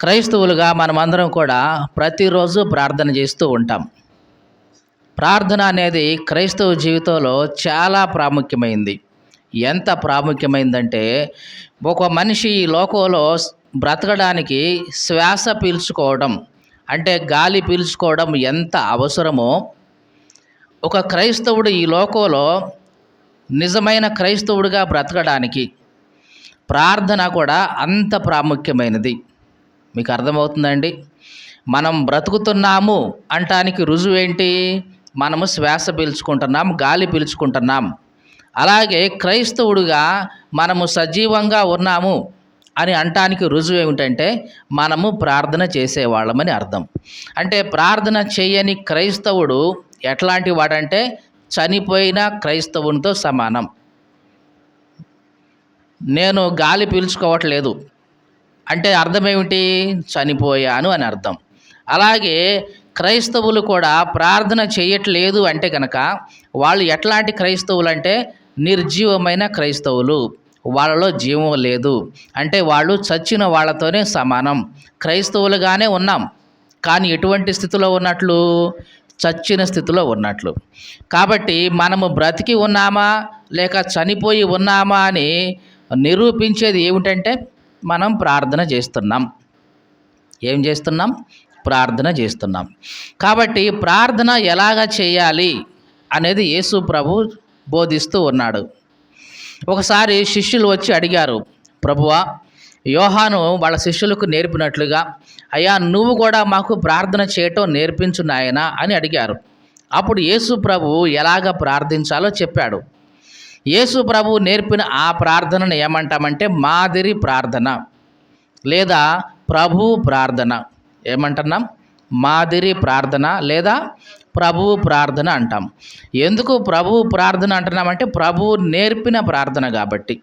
క్రైస్తవులుగా మనమందరం కూడా ప్రతిరోజు ప్రార్థన చేస్తూ ఉంటాం. ప్రార్థన అనేది క్రైస్తవ జీవితంలో చాలా ప్రాముఖ్యమైంది. ఎంత ప్రాముఖ్యమైందంటే ఒక మనిషి ఈ లోకంలో బ్రతకడానికి శ్వాస పీల్చుకోవడం అంటే గాలి పీల్చుకోవడం ఎంత అవసరమో ఒక క్రైస్తవుడు ఈ లోకంలో నిజమైన క్రైస్తవుడిగా బ్రతకడానికి ప్రార్థన కూడా అంత ప్రాముఖ్యమైనది. మీకు అర్థమవుతుందండి? మనం బ్రతుకుతున్నాము అంటానికి రుజువు ఏంటి మనము శ్వాస పీల్చుకుంటున్నాం గాలి పీల్చుకుంటున్నాం. అలాగే క్రైస్తవుడుగా మనము సజీవంగా ఉన్నాము అని అంటానికి రుజువు ఏమిటంటే మనము ప్రార్థన చేసేవాళ్ళమని అర్థం. అంటే ప్రార్థన చేయని క్రైస్తవుడు ఎట్లాంటి వాడంటే చనిపోయిన క్రైస్తవునితో సమానం. నేను గాలి పీల్చుకోవట్లేదు. అంటే అర్థం ఏమిటి చనిపోయాను అని అర్థం. అలాగే క్రైస్తవులు కూడా ప్రార్థన చేయట్లేదు అంటే కనుక వాళ్ళు ఎట్లాంటి క్రైస్తవులు అంటే నిర్జీవమైన క్రైస్తవులు. వాళ్ళలో జీవం లేదు. అంటే వాళ్ళు చచ్చిన వాళ్ళతోనే సమానం. క్రైస్తవులుగానే ఉన్నాం. కానీ ఎటువంటి స్థితిలో ఉన్నట్లు? చచ్చిన స్థితిలో ఉన్నట్లు. కాబట్టి మనము బ్రతికి ఉన్నామా? లేక చనిపోయి ఉన్నామా అని నిరూపించేది ఏమిటంటే మనం ప్రార్థన చేస్తున్నాం. ఏం చేస్తున్నాం? ప్రార్థన చేస్తున్నాం. కాబట్టి ప్రార్థన ఎలాగ చేయాలి అనేది యేసు ప్రభు బోధిస్తూ ఉన్నాడు. ఒకసారి శిష్యులు వచ్చి అడిగారు ప్రభువా యోహాను వాళ్ళ శిష్యులకు నేర్పినట్లుగా అయ్యా నువ్వు కూడా మాకు ప్రార్థన చేయటం నేర్పించు నాయనా అని అడిగారు. అప్పుడు యేసు ప్రభు ఎలాగ ప్రార్థించాలో చెప్పాడు. యేసు ప్రభు నేర్పిన ఆ ప్రార్థనను ఏమంటామంటే మాదిరి ప్రార్థన లేదా ప్రభు ప్రార్థన. ఏమంటున్నాం? మాదిరి ప్రార్థన లేదా ప్రభువు ప్రార్థన అంటాం. ఎందుకు ప్రభువు ప్రార్థన అంటున్నామంటే ప్రభువు నేర్పిన ప్రార్థన కాబట్టి.